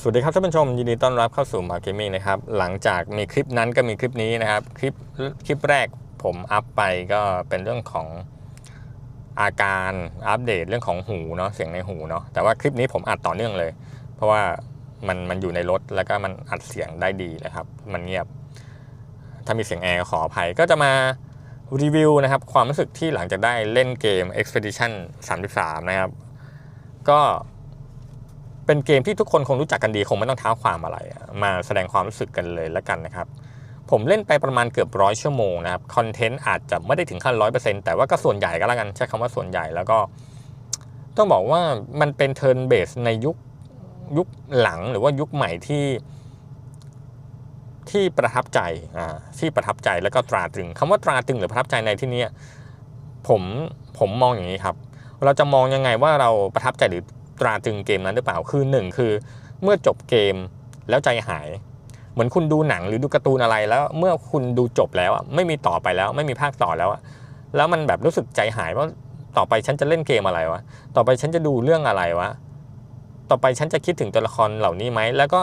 สวัสดีครับท่านผู้ชมยินดีต้อนรับเข้าสู่มาร์เก็ตมิ่นะครับหลังจากมีคลิปนั้นก็มีคลิปนี้นะครับ คลิปคลิปแรกผมอัพไปก็เป็นเรื่องของอาการอัปเดตเรื่องของหูเนาะเสียงในหูเนาะแต่ว่าคลิปนี้ผมอัดต่อเนื่องเลย เพราะว่ามันมันอยู่ในรถแล้วก็มันอัดเสียงได้ดีนะครับ มันเงียบ ถ้ามีเสียงแอร์ขออภัยก็จะมารีวิวนะครับ ความรู้สึกที่หลังจากได้เล่นเกม Expedition 33 นะครับ ก็ เป็นเกมที่ทุกคนคงรู้จักกันดีคงไม่ต้องเท้าความอะไร มาแสดงความรู้สึกกันเลยแล้วกันนะครับ ผมเล่นไปประมาณเกือบร้อยชั่วโมงนะครับคอนเทนต์อาจจะไม่ได้ถึงขั้นร้อยเปอร์เซ็นต์แต่ว่าก็ส่วนใหญ่ก็แล้วกันใช้คำว่าส่วนใหญ่แล้วก็ ต้องบอกว่ามันเป็นเทิร์นเบสในยุคยุคหลังหรือว่ายุคใหม่ที่ ที่ประทับใจอ่าที่ประทับใจแล้วก็ตราตรึงคำว่าตราตรึงหรือประทับใจในที่เนี้ยผมผมมองอย่างนี้ครับ เราจะมองยังไงว่าเราประทับใจหรือ ตราตรึงเกมนั้นหรือเปล่าคือหนึ่งคือ เมื่อจบเกมแล้วใจหาย เหมือนคุณดูหนังหรือดูการ์ตูนอะไรแล้วเมื่อคุณดูจบแล้วอะไม่มีต่อไปแล้วไม่มีภาคต่อแล้วอะแล้วมันแบบรู้สึกใจหายว่าต่อไปฉันจะเล่นเกมอะไรวะต่อไปฉันจะดูเรื่องอะไรวะต่อไปฉันจะคิดถึงตัวละครเหล่านี้ไหมแล้วก็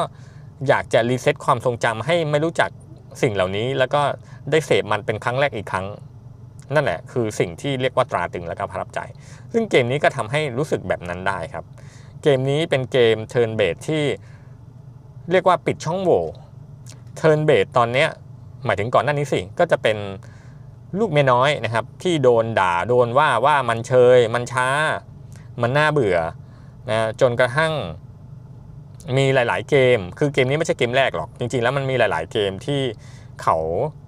อยากจะรีเซ็ตความทรงจำให้ไม่รู้จักสิ่งเหล่านี้ แล้วก็ได้เสพมันเป็นครั้งแรกอีกครั้ง นั่นแหละคือสิ่งที่เรียกว่าตราตึงและก็ประทับใจ ซึ่งเกมนี้ก็ทำให้รู้สึกแบบนั้นได้ครับ เกมนี้เป็นเกมเทิร์นเบสที่เรียกว่าปิดช่องโหว่เทิร์นเบสตอนเนี้ยหมายถึงก่อนหน้านี้สิ ก็จะเป็นลูกเมียน้อยนะครับ ที่โดนด่าโดนว่าว่ามันเชย มันช้า มันน่าเบื่อนะจนกระทั่งมีหลาย ๆ เกม คือเกมนี้ไม่ใช่เกมแรกหรอก จริง ๆ แล้วมันมีหลาย ๆ เกมที่เขา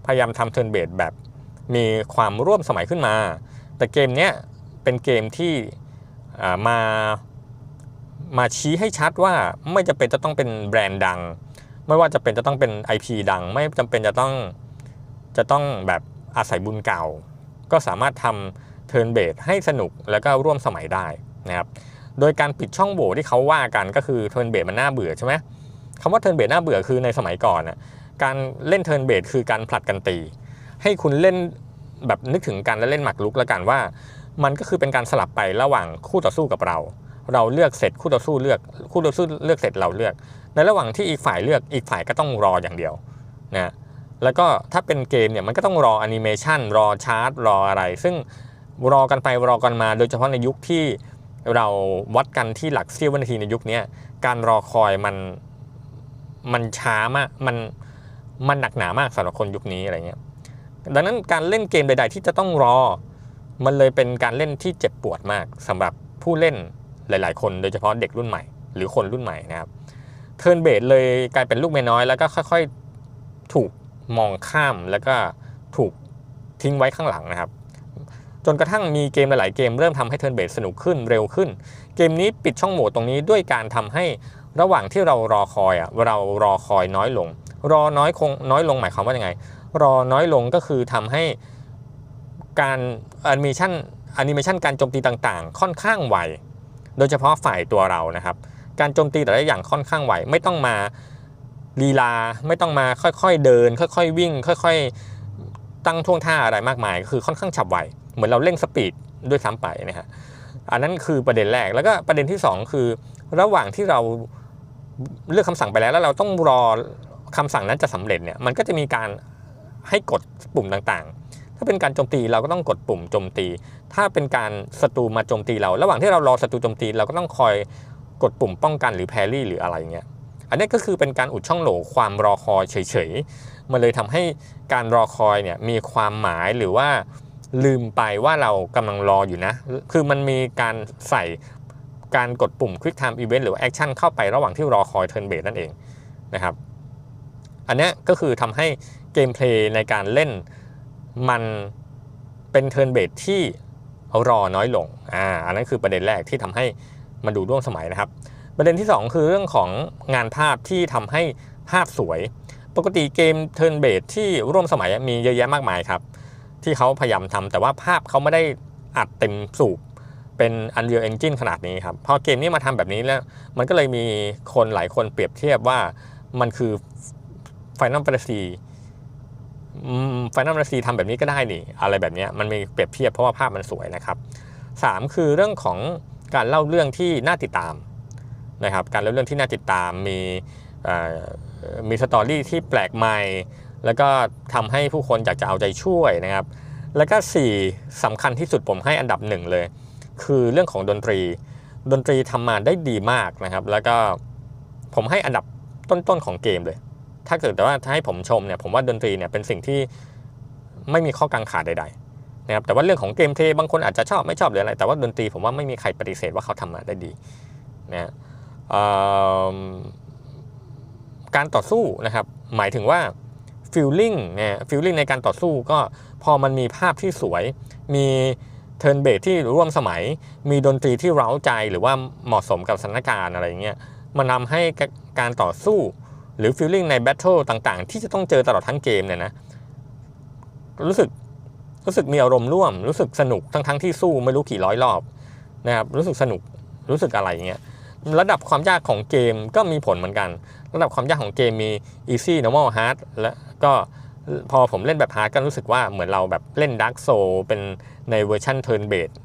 พยายามทำเทิร์นเบสแบบ มีความร่วมสมัยขึ้นมา แต่เกมเนี้ยเป็นเกมที่มา มาชี้ให้ชัดว่าไม่จำเป็นจะต้องเป็นแบรนด์ดัง ไม่ว่าจะเป็นจะต้องเป็น IP ดัง ไม่จำเป็นจะต้องจะต้องแบบอาศัยบุญเก่า ก็สามารถทำเทิร์นเบสให้สนุกแล้วก็ร่วมสมัยได้นะครับโดยการปิดช่องโหว่ที่เขาว่ากันก็คือเทิร์นเบสมันน่าเบื่อใช่ไหมคำว่าเทิร์นเบสน่าเบื่อคือในสมัยก่อนนะการเล่นเทิร์นเบสคือการผลัดกันตี ให้คุณเล่นแบบนึกถึงการเล่นหมากรุกแล้วกันว่า มันก็คือเป็นการสลับไประหว่างคู่ต่อสู้กับเรา เราเลือกเสร็จคู่ต่อสู้เลือกคู่ต่อสู้เลือกเสร็จเราเลือก ในระหว่างที่อีกฝ่ายเลือกอีกฝ่ายก็ต้องรออย่างเดียวนะแล้วก็ถ้าเป็นเกมเนี่ยมันก็ต้องรอแอนิเมชันรอชาร์จรออะไร ซึ่งรอกันไปรอกันมา โดยเฉพาะในยุคที่เราวัดกันที่หลักเสี้ยววินาทีในยุคนี้การรอคอยมันมันช้ามากมันมันหนักหนามากสำหรับคนยุคนี้อะไรเงี้ยดังนั้นการเล่นเกมใด ๆ ที่จะต้องรอ มันเลยเป็นการเล่นที่เจ็บปวดมากสำหรับผู้เล่น หลาย ๆ คนโดยเฉพาะเด็กรุ่นใหม่ หรือคนรุ่นใหม่นะครับเทิร์นเบสเลยกลายเป็นลูกเมียน้อยแล้วก็ค่อยๆถูกมองข้ามแล้วก็ถูกทิ้งไว้ข้างหลังนะครับ จนกระทั่งมีเกมหลายๆเกมเริ่มทำให้เทิร์นเบสสนุกขึ้นเร็วขึ้น เกมนี้ปิดช่องโหว่ตรงนี้ด้วยการทำให้ระหว่างที่เรารอคอยอะเรารอคอยน้อยลง รอน้อยคงน้อยลงหมายความว่ายังไง รอน้อยลงก็คือทำให้การแอนิเมชันแอนิเมชันการโจมตีต่างๆ ค่อนข้างไว โดยเฉพาะฝ่ายตัวเรานะครับ การโจมตีแต่ละอย่างค่อนข้างไวไม่ต้องมาลีลาไม่ต้องมาค่อยๆเดิน ค่อยๆวิ่ง ค่อยๆ ตั้งท่วงท่าอะไรมากมายคือค่อนข้างฉับไวเหมือนเราเร่งสปีดด้วยซ้ำไปนะฮะอันนั้นคือประเด็นแรกแล้วก็ประเด็นที่สองคือ ระหว่างที่เราเลือกคำสั่งไปแล้วแล้วเราต้องรอคำสั่งนั้นจะสำเร็จเนี่ยมันก็จะมีการให้กดปุ่มต่างๆาเป็นการโจมตีเราก็ต้องกดปุ่มโจมตี ถ้าเป็นการศัตรูมาโจมตีเรา ระหว่างที่เรารอศัตรูโจมตีเราก็ต้องคอยกดปุ่มป้องกันหรือแพรี่หรืออะไรเงี้ย อันนี้ก็คือเป็นการอุดช่องโหว่ความรอคอยเฉยๆ มันเลยทำให้การรอคอยเนี่ยมีความหมายหรือว่าลืมไปว่าเรากำลังรออยู่นะ คือมันมีการใส่การกดปุ่ม Quick Time Event หรือว่า Action เข้าไประหว่างที่รอคอย Turn Based นั่นเองนะครับ อันนี้ก็คือทำให้เกมเพลย์ในการเล่น มันเป็น Turn Based ที่รอน้อยลงอ่าอันนั้นคือประเด็นแรกที่ทำให้มันดูร่วมสมัยนะครับ ประเด็นที่ 2 คือเรื่องของงานภาพที่ทำให้ภาพสวย ปกติเกม Turn Based ที่ร่วมสมัยมีเยอะแยะมากมายครับ ที่เขาพยายามทำแต่ว่าภาพเขาไม่ได้อัดเต็มสูบเป็น Unreal Engine ขนาดนี้ครับ พอเกมนี้มาทำแบบนี้แล้ว มันก็เลยมีคนหลายคนเปรียบเทียบว่ามันคือ Final Fantasy ไฟนอล a ซีทำแบบนี้ก็ได้นี่ อะไรแบบนี้มันมีเปรียบเทียบเพราะว่าภาพมันสวยนะครับ3คือเรื่องของการเล่าเรื่องที่น่าติดตามนะครับการเล่าเรื่องที่น่าติดตามมีมีสตอรี่ที่แปลกใหม่ แล้วก็ทำให้ผู้คนอยากจะเอาใจช่วยนะครับ แล้วก็ 4สำคัญที่สุดผมให้อันดับหนึ่งเลย คือเรื่องของดนตรี ดนตรีทำมาได้ดีมากนะครับ แล้วก็ผมให้อันดับต้นๆของเกมเลย ถ้าเกิดแต่ว่าถ้าให้ผมชมเนี่ยผมว่าดนตรีเนี่ยเป็นสิ่งที่ไม่มีข้อกังขาใดๆนะครับแต่ว่าเรื่องของเกมเพลย์บางคนอาจจะชอบไม่ชอบหรืออะไร แต่ว่าดนตรีผมว่าไม่มีใครปฏิเสธว่าเขาทำมาได้ดีนะการต่อสู้นะครับหมายถึงว่าฟิลลิ่งเนี่ยฟิลลิ่งในการต่อสู้ก็พอมันมีภาพที่สวย มีเทิร์นเบสที่ร่วมสมัย มีดนตรีที่เร้าใจหรือว่าเหมาะสมกับสถานการณ์อะไรเงี้ยมันทำให้การต่อสู้ หรือฟีลลิ่งในแบทเทิลต่างๆ ที่จะต้องเจอตลอดทั้งเกมเนี่ยนะ รู้สึกรู้สึกมีอารมณ์ร่วม รู้สึกสนุกทั้งๆทที่สู้ไม่รู้กี่ร้อยรอบนะครับรู้สึกสนุกรู้สึกอะไรอย่างเงี้ยระดับความยากของเกมก็มีผลเหมือนกัน ระดับความยากของเกมมี easy normal hard และก็พอผมเล่นแบบ hard ก็รู้สึกว่าเหมือนเราแบบเล่น dark soul เป็นในเวอร์ชัน turn based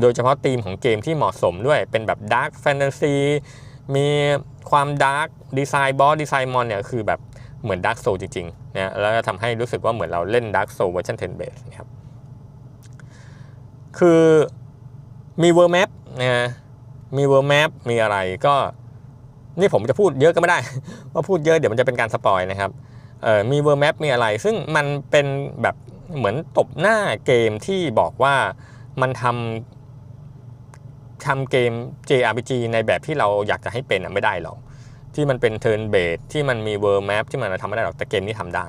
โดยเฉพาะธีมของเกมที่เหมาะสมด้วยเป็นแบบ dark fantasy มีความดาร์กดีไซน์บอสดีไซน์มอนเนี่ยคือแบบเหมือนดาร์กโซจริงๆนะแล้วก็ทำให้รู้สึกว่าเหมือนเราเล่นดาร์กโซเวอร์ชัน10 base นะครับคือมีเวอร์แมปนะมีเวอร์แมปมีอะไรก็นี่ผมจะพูดเยอะก็ไม่ได้ ว่าพูดเยอะเดี๋ยวมันจะเป็นการสปอยนะครับเอ่อมีเวอร์แมปมีอะไร ซึ่งมันเป็นแบบเหมือนตบหน้าเกมที่บอกว่ามันทำ ทำเกม JRPG ในแบบที่เราอยากจะให้เป็นไม่ได้หรอก ที่มันเป็น turn based ที่มันมี world map ที่มันทำไม่ได้หรอกแต่เกมนี้ทำได้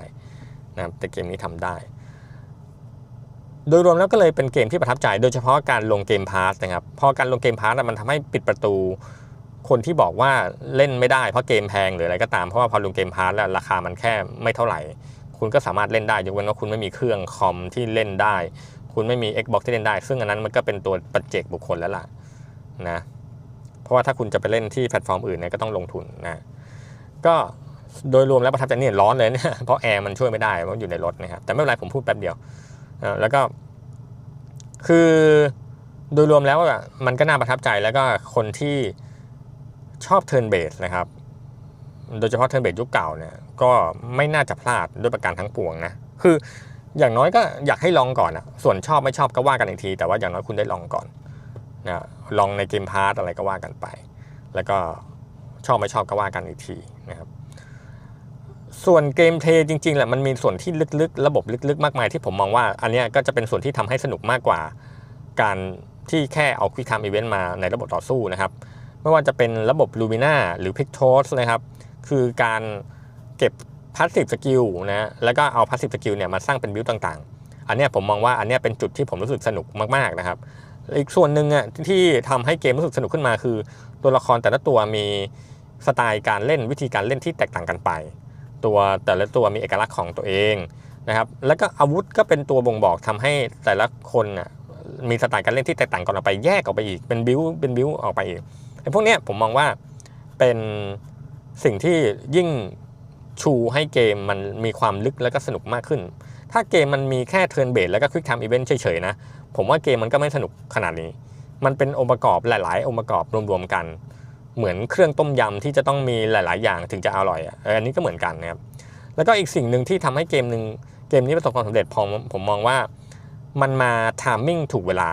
นะครับแต่เกมนี้ทำได้ โดยรวมแล้วก็เลยเป็นเกมที่ประทับใจ โดยเฉพาะการลงเกมพาร์สนะครับพอการลงเกมพาร์สมันทำให้ปิดประตูคนที่บอกว่าเล่นไม่ได้เพราะเกมแพงหรืออะไรก็ตามเพราะว่าพอลงเกมพาร์สแล้วราคามันแค่ไม่เท่าไหร่ คุณก็สามารถเล่นได้ยกเว้นว่าคุณไม่มีเครื่องคอมที่เล่นได้ คุณไม่มี Xbox ที่เล่นได้ ซึ่งอันนั้นมันก็เป็นตัวปัจเจกบุคคลแล้วล่ะ นะเพราะว่าถ้าคุณจะไปเล่นที่แพลตฟอร์มอื่นเนี่ยก็ต้องลงทุนนะก็โดยรวมแล้วประทับใจนี่ร้อนเลยเนี่ยเพราะแอร์มันช่วยไม่ได้เพราะอยู่ในรถนะครับแต่ไม่เป็นไรผมพูดแป๊บเดียวแล้วก็คือโดยรวมแล้วมันก็น่าประทับใจแล้วก็คนที่ชอบเทิร์นเบสนะครับ โดยเฉพาะเทิร์นเบสยุคเก่าเนี่ยก็ไม่น่าจะพลาดด้วยประการทั้งปวงนะคืออย่างน้อยก็อยากให้ลองก่อนอะส่วนชอบไม่ชอบก็ว่ากันอีกที แต่ว่าอย่างน้อยคุณได้ลองก่อน นะลองในเกมพาร์ตอะไรก็ว่ากันไป แล้วก็ชอบไม่ชอบก็ว่ากันอีกทีนะครับส่วนเกมเพลย์จริงๆแหละมันมีส่วนที่ลึกๆ ระบบลึกๆ มากมายที่ผมมองว่า อันนี้ก็จะเป็นส่วนที่ทำให้สนุกมากกว่า การที่แค่เอา Quick Time Event มาในระบบต่อสู้นะครับไม่ว่าจะเป็นระบบ Lumina หรือ Pictos นะครับคือการเก็บ Passive Skill นะแล้วก็เอา Passive Skill เนี่ยมาสร้างเป็นบิลต่างๆ อันนี้ผมมองว่าอันนี้เป็นจุดที่ผมรู้สึกสนุกมากๆนะครับ อีกส่วนหนึ่งอะที่ทำให้เกมรู้สึกสนุกขึ้นมาคือ ตัวละครแต่ละตัวมีสไตล์การเล่นวิธีการเล่นที่แตกต่างกันไป ตัวแต่ละตัวมีเอกลักษณ์ของตัวเองนะครับแล้วก็อาวุธก็เป็นตัวบ่งบอกทำให้แต่ละคนอะมีสไตล์การเล่นที่แตกต่างกันออกไปแยกออกไปอีกเป็นบิวเป็นบิวออกไปอีกไอ้พวกเนี้ยผมมองว่าเป็นสิ่งที่ยิ่งชูให้เกมมันมีความลึกและก็สนุกมากขึ้น ถ้าเกมมันมีแค่เทิร์นเบสแล้วก็ควิกไทม์อีเวนต์เฉยๆนะ ผมว่าเกมมันก็ไม่สนุกขนาดนี้ มันเป็นองค์ประกอบหลาย ๆ องค์ประกอบรวมๆกัน เหมือนเครื่องต้มยำที่จะต้องมีหลาย ๆ อย่างถึงจะอร่อยอะอันนี้ก็เหมือนกันนะครับแล้วก็อีกสิ่งหนึ่งที่ทำให้เกมหนึ่งเกมนี้ประสบความสำเร็จผมผมมองว่ามันมาทามมิ่งถูกเวลา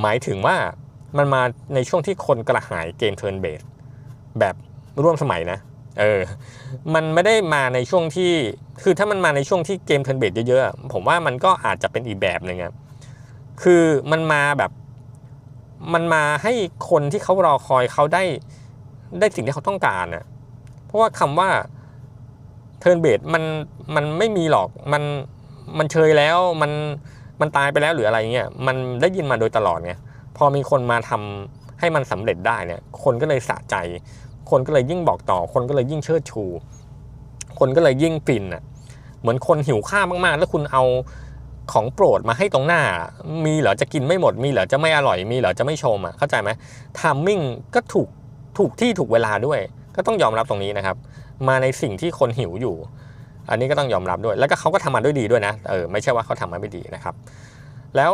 หมายถึงว่ามันมาในช่วงที่คนกระหายเกมเทิร์นเบสแบบร่วมสมัยนะเออ มันไม่ได้มาในช่วงที่ คือถ้ามันมาในช่วงที่เกมเทิร์นเบสเยอะๆ ผมว่ามันก็อาจจะเป็นอีกแบบหนึ่งครับ คือมันมาแบบมันมาให้คนที่เขารอคอยเขาได้ได้สิ่งที่เขาต้องการน่ะเพราะว่าคำว่าเทิร์นเบสมันมันไม่มีหรอกมันมันเชยแล้วมันมันตายไปแล้วหรืออะไรเงี้ยมันได้ยินมาโดยตลอดไงพอมีคนมาทำให้มันสำเร็จได้เนี่ย คนก็เลยสะใจ คนก็เลยยิ่งบอกต่อ คนก็เลยยิ่งเชิดชู คนก็เลยยิ่งฟินอะเหมือนคนหิวข้าวมากๆ แล้วคุณเอา ของโปรดมาให้ตรงหน้า มีเหรอจะกินไม่หมด มีเหรอจะไม่อร่อย มีเหรอจะไม่ชมอะ เข้าใจไหมทามมิ่งก็ถูกถูกที่ถูกเวลาด้วย ก็ต้องยอมรับตรงนี้นะครับ มาในสิ่งที่คนหิวอยู่ อันนี้ก็ต้องยอมรับด้วย แล้วก็เขาก็ทำมาด้วยดีด้วยนะ เออ ไม่ใช่ว่าเขาทำมาไม่ดีนะครับ แล้ว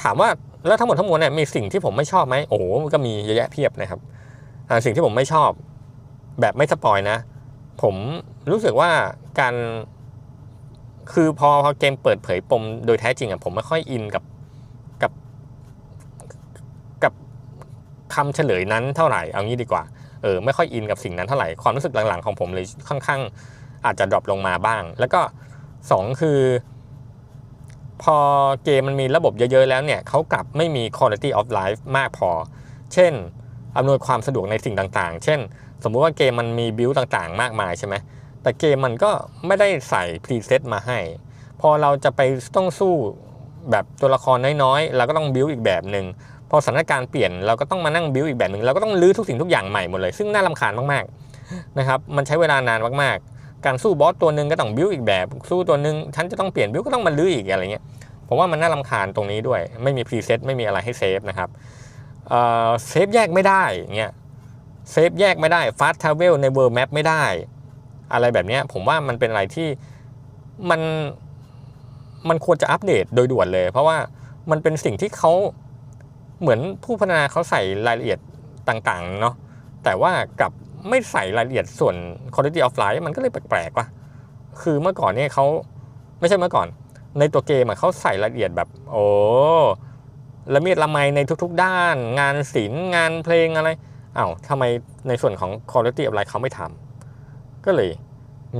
ถามว่าแล้วทั้งหมดทั้งมวลเนี่ยมีสิ่งที่ผมไม่ชอบไหมโอ้โหก็มีเยอะแยะเพียบนะครับสิ่งที่ผมไม่ชอบ แบบไม่สปอยนะ ผมรู้สึกว่าการ คือพอพอเกมเปิดเผยปมโดยแท้จริงอะผมไม่ค่อยอินกับกับกับคำเฉลยนั้นเท่าไหร่เอางี้ดีกว่าเออไม่ค่อยอินกับสิ่งนั้นเท่าไหร่ความรู้สึกหลังๆของผมเลยค่อนข้างอาจจะดรอปลงมาบ้าง แล้วก็สองคือ พอเกมมันมีระบบเยอะๆแล้วเนี่ยเขากลับไม่มี quality of life มากพอ เช่นอำนวยความสะดวกในสิ่งต่างๆ เช่น สมมุติว่าเกมมันมีบิลต่างๆ มากมายใช่ไหม แต่เกมมันก็ไม่ได้ใส่พรีเซตมาให้ พอเราจะไปต้องสู้แบบตัวละครน้อยๆ เราก็ต้องบิวอีกแบบหนึ่งพอสถานการณ์เปลี่ยนเราก็ต้องมานั่งบิวอีกแบบหนึ่งเราก็ต้องรื้อทุกสิ่งทุกอย่างใหม่หมดเลย ซึ่งน่ารำคาญมากๆนะครับมันใช้เวลานานมากๆ การสู้บอสตัวหนึ่งก็ต้องบิวอีกแบบ สู้ตัวหนึ่งฉันจะต้องเปลี่ยนบิวก็ต้องมารื้ออีกอะไรเงี้ยผมว่ามันน่ารำคาญตรงนี้ด้วย ไม่มีพรีเซตไม่มีอะไรให้เซฟนะครับเซฟแยกไม่ได้เงี้ยเซฟแยกไม่ได้ฟาสต์ทราเวลในเวิร์แมปไม่ได้ อะไรแบบนี้ผมว่ามันเป็นอะไรที่มันมันควรจะอัปเดตโดยด่วนเลย เพราะว่ามันเป็นสิ่งที่เขาเหมือนผู้พัฒนาเขาใส่รายละเอียดต่างๆเนาะแต่ว่ากลับไม่ใส่รายละเอียดส่วน quality of life มันก็เลยแปลกๆว่ะคือเมื่อก่อนเนี่ยเขาไม่ใช่เมื่อก่อน ในตัวเกมเขาใส่รายละเอียดแบบ โอ้ละเมียดละไมในทุกๆด้าน งานศิลป์งานเพลงอะไรอ้าวทำไมในส่วนของ quality of life เขาไม่ทำ ก็เลย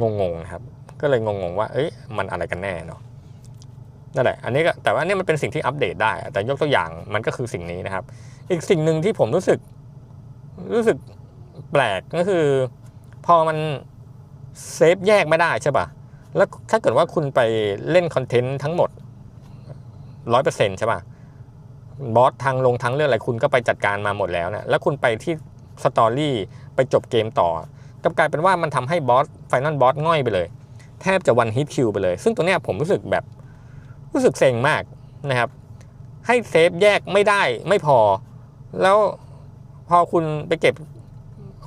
งงๆครับ ก็เลยงงๆว่า เอ้ยมันอะไรกันแน่เนาะนั่นแหละอันนี้ก็แต่ว่านี่มันเป็นสิ่งที่อัปเดตได้ แต่ยกตัวอย่างมันก็คือสิ่งนี้นะครับ อีกสิ่งหนึ่งที่ผมรู้สึกรู้สึกแปลกก็คือ พอมันเซฟแยกไม่ได้ใช่ป่ะ แล้วถ้าเกิดว่าคุณไปเล่นคอนเทนต์ทั้งหมดร้อยเปอร์เซ็นต์ใช่ป่ะบอสทางลงทางเรื่องอะไรคุณก็ไปจัดการมาหมดแล้วเนี่ยแล้วคุณไปที่สตอรี่ไปจบเกมต่อ กลับกลายเป็นว่ามันทำให้บอสไฟนอลบอสง่อยไปเลย แทบจะวันฮิตคิวไปเลย ซึ่งตัวเนี้ยผมรู้สึกแบบรู้สึกเซ็งมากนะครับ ให้เซฟแยกไม่ได้ไม่พอ แล้วพอคุณไปเก็บ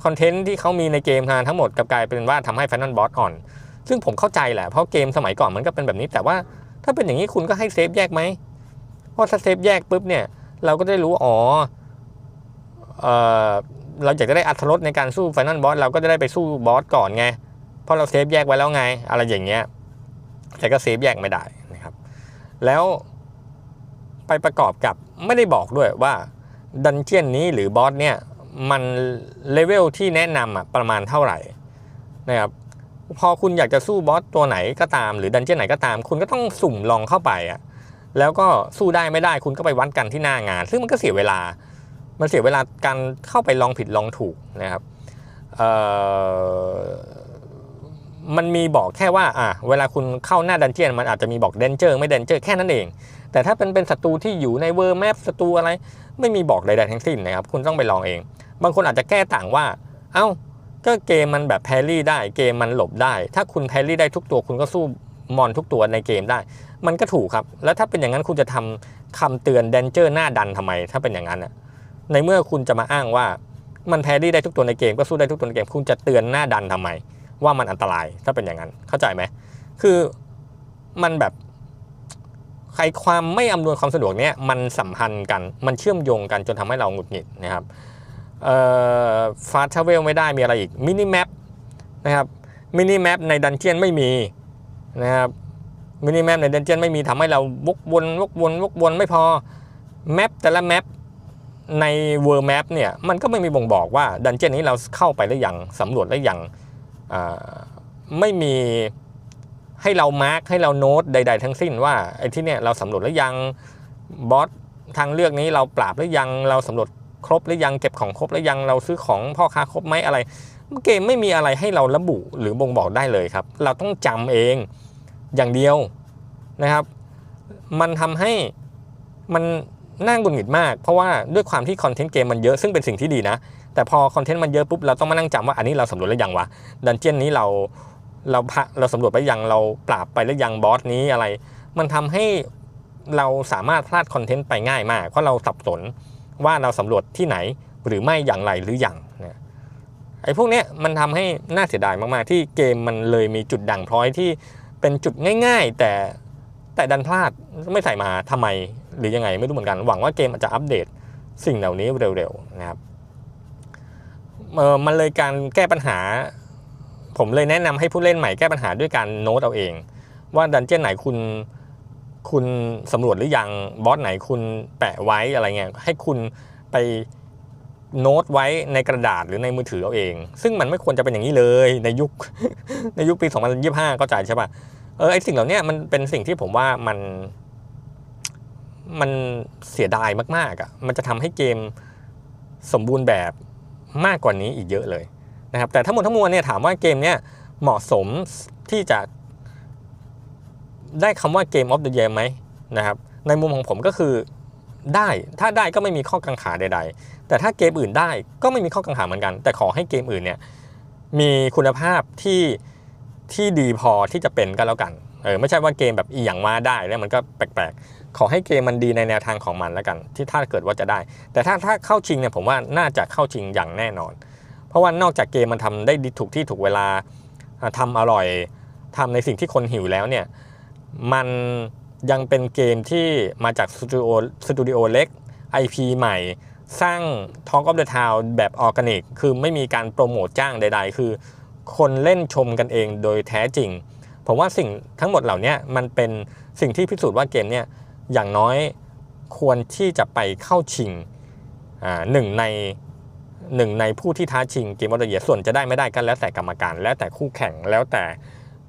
คอนเทนต์ที่เขามีในเกมทางทั้งหมดกลับกลายเป็นว่าทำให้ไฟนอลบอสอ่อน ซึ่งผมเข้าใจแหละเพราะเกมสมัยก่อนมันก็เป็นแบบนี้ แต่ว่าถ้าเป็นอย่างนี้คุณก็ให้เซฟแยกไหมเพราะถ้าเซฟแยกปุ๊บเนี่ยเราก็ได้รู้อ๋อเออ เราอยากจะได้อัตรสในการสู้ไฟนอลบอสเราก็จะได้ไปสู้บอสก่อนไง เพราะเราเซฟแยกไว้แล้วไง อะไรอย่างเงี้ยแต่ก็เซฟแยกไม่ได้นะครับ แล้วไปประกอบกับไม่ได้บอกด้วยว่าดันเจียนนี้หรือบอสเนี่ยมันเลเวลที่แนะนำอะประมาณเท่าไหร่นะครับพอคุณอยากจะสู้บอสตัวไหนก็ตาม หรือดันเจียนไหนก็ตาม คุณก็ต้องสุ่มลองเข้าไปอะแล้วก็สู้ได้ไม่ได้คุณก็ไปวัดกันที่หน้างาน ซึ่งมันก็เสียเวลา มันเสียเวลาการเข้าไปลองผิดลองถูกนะครับมันมีบอกแค่ว่าอะเวลาคุณเข้าหน้าดันเจียน มันอาจจะมีบอกเดนเจอร์ไม่เดนเจอร์แค่นั้นเอง แต่ถ้าเป็นเป็นศัตรูที่อยู่ในเวอร์แมปศัตรูอะไร ไม่มีบอกใดๆทั้งสิ้นนะครับ คุณต้องไปลองเอง บางคนอาจจะแก้ต่างว่า เอ้า ก็เกมมันแบบแพรี่ได้ เกมมันหลบได้ ถ้าคุณแพรี่ได้ทุกตัวคุณก็สู้มอนทุกตัวในเกมได้ มันก็ถูกครับ แล้วถ้าเป็นอย่างนั้นคุณจะทำคำเตือนเดนเจอร์หน้าดันทำไม ถ้าเป็นอย่างนั้นอะ ในเมื่อคุณจะมาอ้างว่ามันแพรี่ได้ทุกตัวในเกมก็สู้ได้ทุกตัวในเกม คุณจะเตือนหน้าดันทำไม ว่ามันอันตรายถ้าเป็นอย่างนั้นเข้าใจไหมคือมันแบบใครความไม่อำนวยความสะดวกเนี้ยมันสัมพันธ์กันมันเชื่อมโยงกันจนทำให้เราหงุดหงิดนะครับเอ่อฟาสต์เวลไม่ได้มีอะไรอีกมินิแมปนะครับมินิแมปในดันเจียนไม่มีนะครับมินิแมปในดันเจียนไม่มีทำให้เราวกวนวกวนวกวนไม่พอแมปแต่ละแมป ในเวอร์แมปเนี่ยมันก็ไม่มีบ่งบอกว่าดันเจียนนี้เราเข้าไปหรือยังสำรวจหรือยังไม่มีให้เรามาร์กให้เราโน้ตใด ๆ ทั้งสิ้นว่าไอ้ที่เนี่ยเราสำรวจหรือยังบอสทางเลือกนี้เราปราบหรือยังเราสำรวจครบหรือยังเก็บของครบหรือยังเราซื้อของพ่อค้าครบไหมอะไร เกมไม่มีอะไรให้เราระบุหรือบ่งบอกได้เลยครับ เราต้องจำเองอย่างเดียวนะครับ มันทำให้มัน น่าหงุดหงิดมาก เพราะว่าด้วยความที่คอนเทนต์เกมมันเยอะซึ่งเป็นสิ่งที่ดีนะ แต่พอคอนเทนต์มันเยอะปุ๊บเราต้องมานั่งจำว่าอันนี้เราสำรวจหรือยังวะดันเจียนนี้เราเราพะเราสำรวจไปยังเราปราบไปหรือยังบอสนี้อะไร มันทำให้เราสามารถพลาดคอนเทนต์ไปง่ายมากเพราะเราสับสนว่าเราสำรวจที่ไหนหรือไม่อย่างไรหรืออย่างเนี่ยไอ้พวกเนี้ยมันทำให้น่าเสียดายมาก ๆ ที่เกมมันเลยมีจุดด่างพร้อยที่เป็นจุดง่าย ๆ แต่แต่ดันพลาดไม่ใส่มาทำไม หรือยังไงไม่รู้เหมือนกัน หวังว่าเกมอาจจะอัปเดตสิ่งเหล่านี้เร็วๆนะครับเออมันเลยการแก้ปัญหา ผมเลยแนะนำให้ผู้เล่นใหม่แก้ปัญหาด้วยการโน้ตเอาเอง ว่าดันเจี้ยนไหนคุณคุณสำรวจหรือยังบอสไหนคุณแปะไว้อะไรเงี้ยให้คุณไปโน้ตไว้ในกระดาษหรือในมือถือเอาเอง ซึ่งมันไม่ควรจะเป็นอย่างนี้เลยในยุคในยุคปี 2025เข้าใจใช่ป่ะเออไอสิ่งเหล่านี้มันเป็นสิ่งที่ผมว่ามัน มันเสียดายมากๆอะมันจะทำให้เกมสมบูรณ์แบบมากกว่านี้อีกเยอะเลยนะครับแต่ทั้งหมดทั้งมวลเนี่ยถามว่าเกมเนี้ยเหมาะสมที่จะได้คำว่าเกมออฟเดอะเยไหมนะครับในมุมของผมก็คือได้ถ้าได้ก็ไม่มีข้อกังขาใด ๆ แต่ถ้าเกมอื่นได้ก็ไม่มีข้อกังขาเหมือนกัน แต่ขอให้เกมอื่นเนี่ยมีคุณภาพที่ที่ดีพอที่จะเป็นก็แล้วกันเออไม่ใช่ว่าเกมแบบอีหยังมาได้แล้วมันก็แปลก ขอให้เกมมันดีในแนวทางของมันแล้วกัน ที่ถ้าเกิดว่าจะได้ แต่ถ้าถ้าเข้าชิงเนี่ยผมว่าน่าจะเข้าชิงอย่างแน่นอน เพราะว่านอกจากเกมมันทำได้ดีถูกที่ถูกเวลาอ่าทำอร่อยทำในสิ่งที่คนหิวแล้วเนี่ยมันยังเป็นเกมที่มาจากสตูดิโอสตูดิโอเล็ก IP ใหม่ สร้าง Talk of the Town แบบออร์แกนิก คือไม่มีการโปรโมทจ้างใด ๆ คือ คนเล่นชมกันเองโดยแท้จริง ผมว่าสิ่งทั้งหมดเหล่านี้มันเป็นสิ่งที่พิสูจน์ว่าเกมเนี่ย อย่างน้อยควรที่จะไปเข้าชิงหนึ่งในหนึ่งในผู้ที่ท้าชิงเกมออเดอะเยียส่วนจะได้ไม่ได้ก็แล้วแต่กรรมการ แล้วแต่คู่แข่งแล้วแต่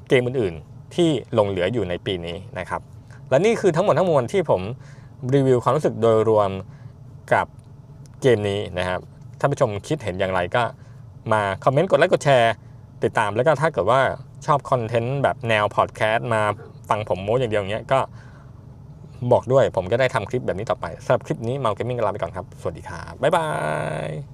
เกมอื่นๆ ที่ลงเหลืออยู่ในปีนี้นะครับ และนี่คือทั้งหมดทั้งมวลที่ผมรีวิวความรู้สึกโดยรวมกับเกมนี้นะครับท่านผู้ชมคิดเห็นอย่างไรก็มาคอมเมนต์กดไลค์กดแชร์ติดตามแล้วก็ถ้าเกิดว่าชอบคอนเทนต์แบบแนวพอดแคสต์มาฟังผมโม้อย่างเดียวอย่างเงี้ยก็ บอกด้วยผมก็ได้ทำคลิปแบบนี้ต่อไปสำหรับคลิปนี้เมาเกมมิ่งลาไปก่อนครับ สวัสดีครับ บ๊ายบาย